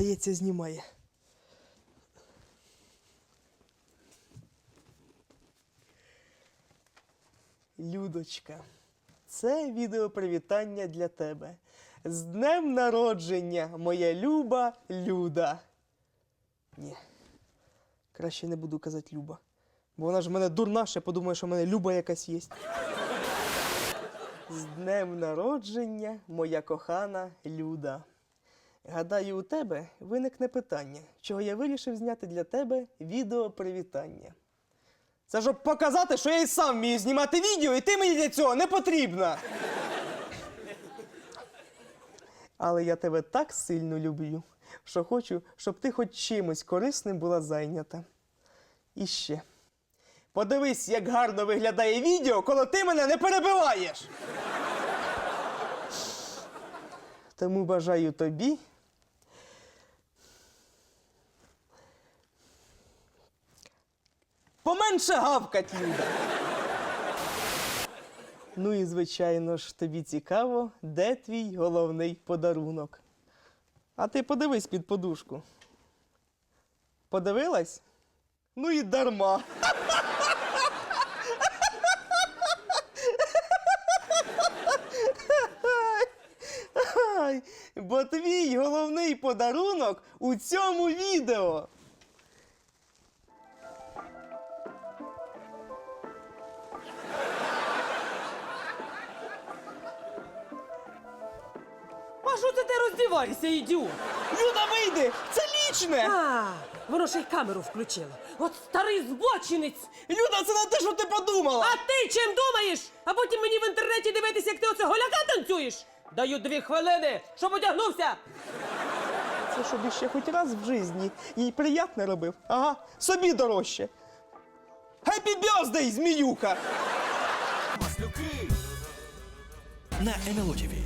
Здається, знімає. Людочка, це відео привітання для тебе. З днем народження, моя люба Люда. Ні. Краще не буду казати Люба. Бо вона ж в мене дурна, ще подумає, що в мене Люба якась є. З днем народження, моя кохана Люда. Гадаю, у тебе виникне питання, чого я вирішив зняти для тебе відео привітання. Це щоб показати, що я і сам вмію знімати відео, і ти мені для цього не потрібна. Але я тебе так сильно люблю, що хочу, щоб ти хоч чимось корисним була зайнята. І ще. Подивись, як гарно виглядає відео, коли ти мене не перебиваєш. Тому бажаю тобі. Поменше гавкать, Люда. Ну і звичайно ж, тобі цікаво, де твій головний подарунок. А ти подивись під подушку. Подивилась? Ну і дарма. Бо твій головний подарунок у цьому відео. А що це ти роздіваєшся, ідіот? Люда, вийди! Це лічне! А, воно ще й камеру включило. От старий збочинець. Люда, це не те, що ти подумала! А ти чим думаєш? А потім мені в інтернеті дивитися, як ти оце голяка танцюєш? Даю дві хвилини, щоб одягнувся. Це щоб іще хоч раз в житті їй приятне робив. Ага, собі дорожче. Хеппі бьоздей, зміюка! на НЛО ТВ.